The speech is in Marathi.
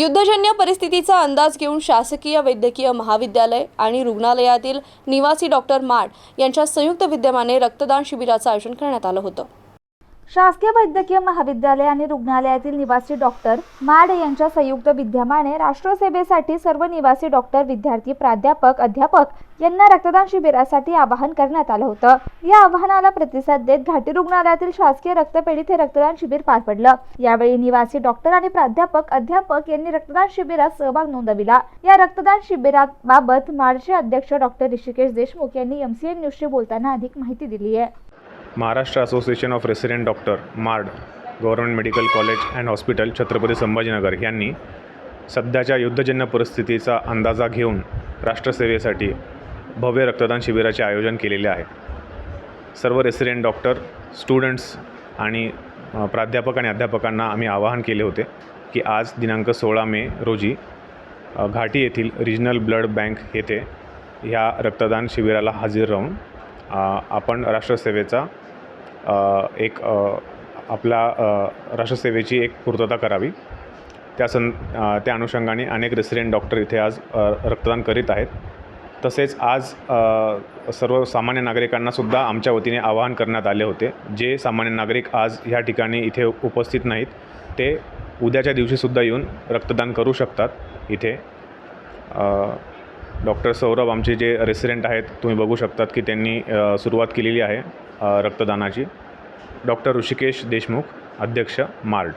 युद्धजन्य परिस्थितीचा अंदाज घेऊन शासकीय वैद्यकीय महाविद्यालय आणि रुग्णालयातील निवासी डॉक्टर माड यांच्या संयुक्त विद्यमाने रक्तदान शिबिराचं आयोजन करण्यात आलं होतं. शासकीय वैद्यकीय महाविद्यालय आणि रुग्णालयातील निवासी डॉक्टर माड यांच्या संयुक्त विद्यमाने राष्ट्रसेवेसाठी सर्व निवासी डॉक्टर विद्यार्थी प्राध्यापक अध्यापक यांना रक्तदान शिबिरासाठी आवाहन करण्यात आलं होतं. या आवाहनाला प्रतिसाद देत घाटी रुग्णालयातील शासकीय रक्तपेढीत हे रक्तदान शिबिर पार पडलं. यावेळी निवासी डॉक्टर आणि प्राध्यापक अध्यापक यांनी रक्तदान शिबिरात सहभाग नोंदविला. या रक्तदान शिबिराबाबत माडचे अध्यक्ष डॉक्टर ऋषिकेश देशमुख यांनी एमसीएन न्यूजशी बोलताना अधिक माहिती दिली आहे. Maharashtra association of resident doctor MARD government medical college and hospital Chhatrapati Sambhajinagar यांनी सध्याच्या युद्धजन्य परिस्थितीचा अंदाजा घेऊन राष्ट्रसेवेसाठी भव्य रक्तदान शिबिराचे आयोजन केलेले आहे. सर्व रेसिडेंट डॉक्टर स्टुडंट्स आणि प्राध्यापक आणि अध्यापकांना आम्ही आवाहन केले होते की आज दिनांक सोळा मे रोजी घाटी येथील रिजनल ब्लड बँक येथे ह्या रक्तदान शिबिराला हजर राहून आपण राष्ट्रसेवेचा एक आपला राष्ट्रसेवेची एक पूर्तता करावी. त्या सं त्या अनुषंगाने अनेक रेसिडेंट डॉक्टर इथे आज रक्तदान करीत आहेत. तसेच आज सर्व सामान्य नागरिकांनासुद्धा आमच्या वतीने आवाहन करण्यात आले होते. जे सामान्य नागरिक आज ह्या ठिकाणी इथे उपस्थित नाहीत ते उद्याच्या दिवशीसुद्धा येऊन रक्तदान करू शकतात इथे. डॉक्टर सौरभ आमचे जे रेसिडेंट आहेत तुम्ही बघू शकतात की त्यांनी सुरुवात केलेली आहे. रक्तदानाची. डॉक्टर ऋषिकेश देशमुख अध्यक्ष मार्ड